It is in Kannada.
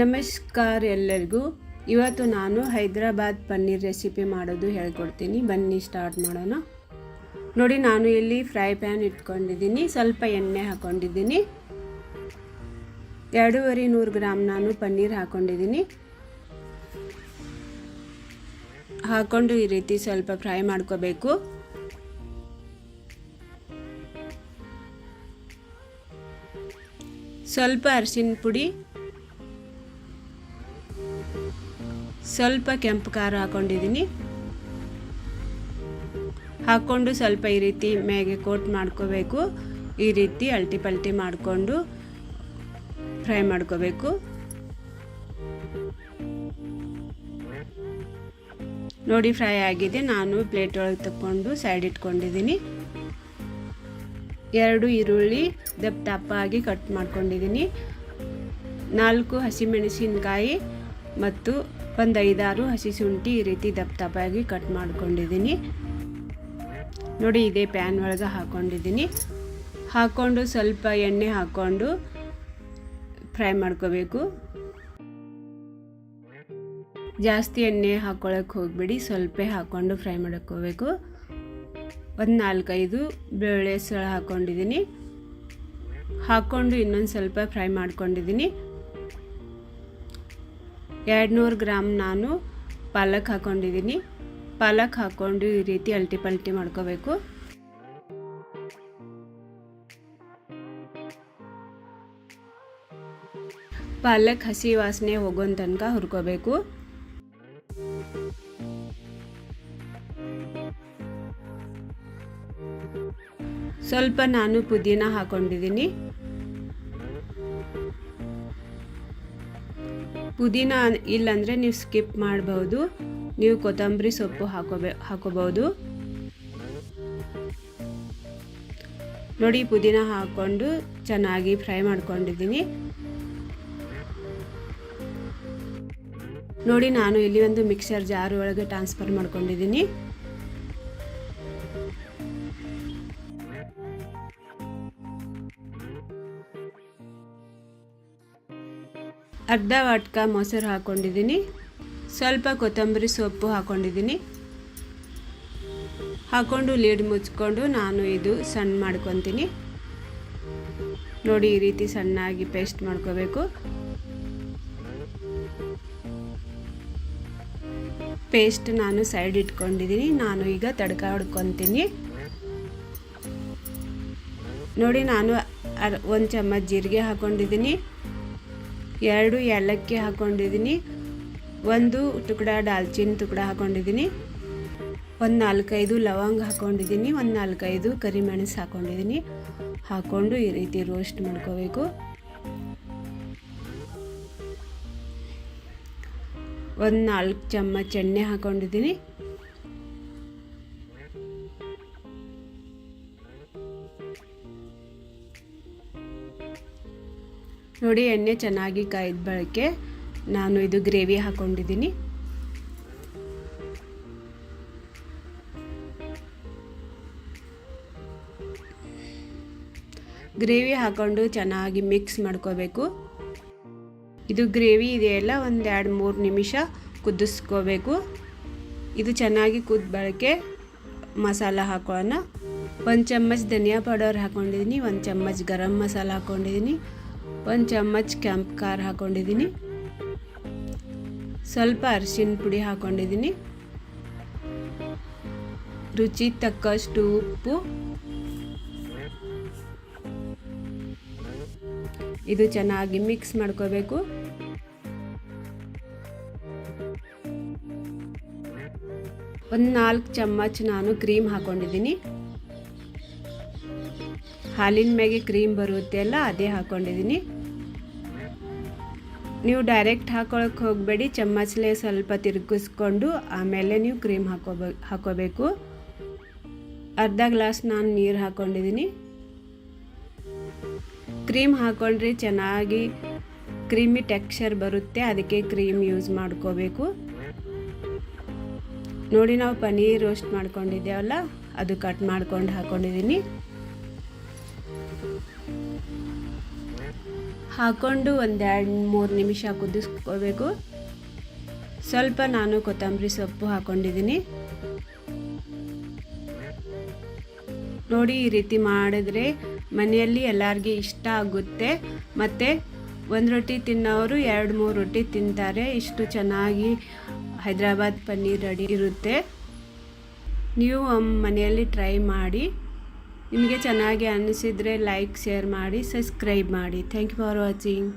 ನಮಸ್ಕಾರ ಎಲ್ಲರಿಗೂ. ಇವತ್ತು ನಾನು ಹೈದ್ರಾಬಾದ್ ಪನ್ನೀರ್ ರೆಸಿಪಿ ಮಾಡೋದು ಹೇಳ್ಕೊಡ್ತೀನಿ. ಬನ್ನಿ ಸ್ಟಾರ್ಟ್ ಮಾಡೋಣ. ನೋಡಿ, ನಾನು ಇಲ್ಲಿ ಫ್ರೈ ಪ್ಯಾನ್ ಇಟ್ಕೊಂಡಿದ್ದೀನಿ. ಸ್ವಲ್ಪ ಎಣ್ಣೆ ಹಾಕ್ಕೊಂಡಿದ್ದೀನಿ ಎರಡೂವರೆ ನೂರು ಗ್ರಾಮ್ ನಾನು ಪನ್ನೀರ್ ಹಾಕ್ಕೊಂಡಿದ್ದೀನಿ ಹಾಕ್ಕೊಂಡು ಈ ರೀತಿ ಸ್ವಲ್ಪ ಫ್ರೈ ಮಾಡ್ಕೋಬೇಕು. ಸ್ವಲ್ಪ ಅರಿಶಿನ ಪುಡಿ ಸ್ವಲ್ಪ ಕೆಂಪು ಖಾರ ಹಾಕೊಂಡಿದ್ದೀನಿ. ಹಾಕ್ಕೊಂಡು ಸ್ವಲ್ಪ ಈ ರೀತಿ ಮೇಗೆ ಕೋಟ್ ಮಾಡ್ಕೋಬೇಕು. ಈ ರೀತಿ ಅಲ್ಟಿ ಪಲ್ಟಿ ಮಾಡಿಕೊಂಡು ಫ್ರೈ ಮಾಡ್ಕೋಬೇಕು. ನೋಡಿ ಫ್ರೈ ಆಗಿದೆ. ನಾನು ಪ್ಲೇಟ್ ಒಳಗೆ ತಗೊಂಡು ಸೈಡ್ ಇಟ್ಕೊಂಡಿದ್ದೀನಿ. ಎರಡು ಈರುಳ್ಳಿ ದಪ್ಪ ದಪ್ಪ ಆಗಿ ಕಟ್ ಮಾಡ್ಕೊಂಡಿದ್ದೀನಿ. ನಾಲ್ಕು ಹಸಿಮೆಣಸಿನ್ಕಾಯಿ ಮತ್ತು ಒಂದು ಐದಾರು ಹಸಿ ಶುಂಠಿ ಈ ರೀತಿ ದಪ್ಪ ದಪ್ಪಾಗಿ ಕಟ್ ಮಾಡ್ಕೊಂಡಿದ್ದೀನಿ. ನೋಡಿ, ಇದೇ ಪ್ಯಾನ್ ಒಳಗೆ ಹಾಕ್ಕೊಂಡಿದ್ದೀನಿ ಹಾಕ್ಕೊಂಡು ಸ್ವಲ್ಪ ಎಣ್ಣೆ ಹಾಕ್ಕೊಂಡು ಫ್ರೈ ಮಾಡ್ಕೋಬೇಕು. ಜಾಸ್ತಿ ಎಣ್ಣೆ ಹಾಕ್ಕೊಳಕ್ಕೆ ಹೋಗಬೇಡಿ, ಸ್ವಲ್ಪ ಹಾಕ್ಕೊಂಡು ಫ್ರೈ ಮಾಡ್ಕೋಬೇಕು ಒಂದು ನಾಲ್ಕೈದು ಬೇಳೆ ಸಳ ಹಾಕ್ಕೊಂಡಿದ್ದೀನಿ ಹಾಕ್ಕೊಂಡು ಇನ್ನೊಂದು ಸ್ವಲ್ಪ ಫ್ರೈ ಮಾಡ್ಕೊಂಡಿದ್ದೀನಿ. ಎರಡು ನೂರು ಗ್ರಾಮ್ ನಾನು ಪಾಲಕ್ ಹಾಕ್ಕೊಂಡಿದ್ದೀನಿ ಪಾಲಕ್ ಹಾಕ್ಕೊಂಡು ಈ ರೀತಿ ಅಲ್ಟಿ ಪಲ್ಟಿ ಮಾಡ್ಕೋಬೇಕು. ಪಾಲಕ್ ಹಸಿ ವಾಸನೆ ಹೋಗೋ ತನಕ ಹುರ್ಕೋಬೇಕು. ಸ್ವಲ್ಪ ನಾನು ಪುದೀನ ಹಾಕೊಂಡಿದ್ದೀನಿ. ಪುದೀನ ಇಲ್ಲಾಂದರೆ ನೀವು ಸ್ಕಿಪ್ ಮಾಡ್ಬೋದು. ನೀವು ಕೊತ್ತಂಬರಿ ಸೊಪ್ಪು ಹಾಕೋಬೇ ಹಾಕೋಬಹುದು ನೋಡಿ, ಪುದೀನ ಹಾಕ್ಕೊಂಡು ಚೆನ್ನಾಗಿ ಫ್ರೈ ಮಾಡ್ಕೊಂಡಿದ್ದೀನಿ. ನೋಡಿ, ನಾನು ಇಲ್ಲಿ ಒಂದು ಮಿಕ್ಸರ್ ಜಾರ್ ಒಳಗೆ ಟ್ರಾನ್ಸ್ಫರ್ ಮಾಡ್ಕೊಂಡಿದ್ದೀನಿ. ಅರ್ಧ ವಾಟ್ಕ ಮೊಸರು ಹಾಕ್ಕೊಂಡಿದ್ದೀನಿ ಸ್ವಲ್ಪ ಕೊತ್ತಂಬರಿ ಸೊಪ್ಪು ಹಾಕ್ಕೊಂಡಿದ್ದೀನಿ ಹಾಕ್ಕೊಂಡು ಲೀಡ್ ಮುಚ್ಕೊಂಡು ನಾನು ಇದು ಸಣ್ಣ ಮಾಡ್ಕೊತೀನಿ. ನೋಡಿ ಈ ರೀತಿ ಸಣ್ಣಾಗಿ ಪೇಸ್ಟ್ ಮಾಡ್ಕೋಬೇಕು. ಪೇಸ್ಟ್ ನಾನು ಸೈಡ್ ಇಟ್ಕೊಂಡಿದ್ದೀನಿ. ನಾನು ಈಗ ತಡ್ಕ ಹೊಡ್ಕೊತೀನಿ. ನೋಡಿ ನಾನು ಒಂದು ಚಮಚ ಜೀರಿಗೆ ಹಾಕ್ಕೊಂಡಿದ್ದೀನಿ ಎರಡು ಏಲಕ್ಕಿ ಹಾಕ್ಕೊಂಡಿದ್ದೀನಿ ಒಂದು ತುಕಡ ದಾಲ್ಚಿನ್ ತುಕಡ ಹಾಕ್ಕೊಂಡಿದ್ದೀನಿ ಒಂದು ನಾಲ್ಕೈದು ಲವಂಗ ಹಾಕ್ಕೊಂಡಿದ್ದೀನಿ ಒಂದು ನಾಲ್ಕೈದು ಕರಿಮೆಣಸು ಹಾಕ್ಕೊಂಡಿದ್ದೀನಿ ಹಾಕ್ಕೊಂಡು ಈ ರೀತಿ ರೋಸ್ಟ್ ಮಾಡ್ಕೋಬೇಕು. ಒಂದು ನಾಲ್ಕು ಚಮಚ ಎಣ್ಣೆ ಹಾಕ್ಕೊಂಡಿದ್ದೀನಿ ನೋಡಿ ಎಣ್ಣೆ ಚೆನ್ನಾಗಿ ಕಾಯ್ದ ಬಳಕೆ ನಾನು ಇದು ಗ್ರೇವಿ ಹಾಕ್ಕೊಂಡಿದ್ದೀನಿ ಗ್ರೇವಿ ಹಾಕ್ಕೊಂಡು ಚೆನ್ನಾಗಿ ಮಿಕ್ಸ್ ಮಾಡ್ಕೋಬೇಕು. ಇದು ಗ್ರೇವಿ ಇದೆಯಲ್ಲ ಒಂದು ಎರಡು ಮೂರು ನಿಮಿಷ ಕುದಿಸ್ಕೋಬೇಕು. ಇದು ಚೆನ್ನಾಗಿ ಕುದ್ದ ಬಳಕೆ ಮಸಾಲ ಹಾಕೋಣ ಒಂದು ಚಮ್ಮಚ್ ಧನಿಯಾ ಪೌಡರ್ ಹಾಕ್ಕೊಂಡಿದ್ದೀನಿ ಒಂದು ಚಮ್ಮಚ್ ಗರಂ ಮಸಾಲ ಹಾಕ್ಕೊಂಡಿದ್ದೀನಿ ಒಂದು ಚಮಚ್ ಕೆಂಪು ಖಾರ ಹಾಕ್ಕೊಂಡಿದ್ದೀನಿ ಸ್ವಲ್ಪ ಅರಿಶಿನ ಪುಡಿ ಹಾಕ್ಕೊಂಡಿದ್ದೀನಿ ರುಚಿ ತಕ್ಕಷ್ಟು ಉಪ್ಪು. ಇದು ಚೆನ್ನಾಗಿ ಮಿಕ್ಸ್ ಮಾಡ್ಕೋಬೇಕು. ಒಂದು ನಾಲ್ಕು ಚಮಚ್ ನಾನು ಕ್ರೀಮ್ ಹಾಕ್ಕೊಂಡಿದ್ದೀನಿ ಹಾಲಿನ ಮ್ಯಾಗೆ ಕ್ರೀಮ್ ಬರುತ್ತೆ ಅಲ್ಲ, ಅದೇ ಹಾಕ್ಕೊಂಡಿದ್ದೀನಿ ನೀವು ಡೈರೆಕ್ಟ್ ಹಾಕೊಳಕ್ಕೆ ಹೋಗಬೇಡಿ ಚಮ್ಮಚಲೆ ಸ್ವಲ್ಪ ತಿರುಗಿಸ್ಕೊಂಡು ಆಮೇಲೆ ನೀವು ಕ್ರೀಮ್ ಹಾಕೋಬೇ, ಹಾಕೋಬೇಕು. ಅರ್ಧ ಗ್ಲಾಸ್ ನಾನು ನೀರು ಹಾಕ್ಕೊಂಡಿದ್ದೀನಿ ಕ್ರೀಮ್ ಹಾಕ್ಕೊಂಡ್ರೆ ಚೆನ್ನಾಗಿ ಕ್ರೀಮಿ ಟೆಕ್ಸ್ಚರ್ ಬರುತ್ತೆ, ಅದಕ್ಕೆ ಕ್ರೀಮ್ ಯೂಸ್ ಮಾಡ್ಕೋಬೇಕು. ನೋಡಿ ನಾವು ಪನ್ನೀರ್ ರೋಸ್ಟ್ ಮಾಡ್ಕೊಂಡಿದ್ದೇವಲ್ಲ, ಅದು ಕಟ್ ಮಾಡ್ಕೊಂಡು ಹಾಕ್ಕೊಂಡಿದ್ದೀನಿ ಹಾಕ್ಕೊಂಡು ಒಂದೆರಡು ಮೂರು ನಿಮಿಷ ಕುದಿಸ್ಕೋಬೇಕು. ಸ್ವಲ್ಪ ನಾನು ಕೊತ್ತಂಬರಿ ಸೊಪ್ಪು ಹಾಕ್ಕೊಂಡಿದ್ದೀನಿ ನೋಡಿ, ಈ ರೀತಿ ಮಾಡಿದ್ರೆ ಮನೆಯಲ್ಲಿ ಎಲ್ಲರಿಗೆ ಇಷ್ಟ ಆಗುತ್ತೆ. ಮತ್ತು ಒಂದು ರೊಟ್ಟಿ ತಿನ್ನೋರು ಎರಡು ಮೂರು ರೊಟ್ಟಿ ತಿಂತಾರೆ. ಇಷ್ಟು ಚೆನ್ನಾಗಿ ಹೈದ್ರಾಬಾದ್ ಪನ್ನೀರ್ ರೆಡಿ ಇರುತ್ತೆ. ನೀವು ಮನೆಯಲ್ಲಿ ಟ್ರೈ ಮಾಡಿ. ನಿಮಗೆ ಚೆನ್ನಾಗಿ ಅನ್ನಿಸಿದರೆ ಲೈಕ್ ಶೇರ್ ಮಾಡಿ ಸಬ್ಸ್ಕ್ರೈಬ್ ಮಾಡಿ. Thank you for watching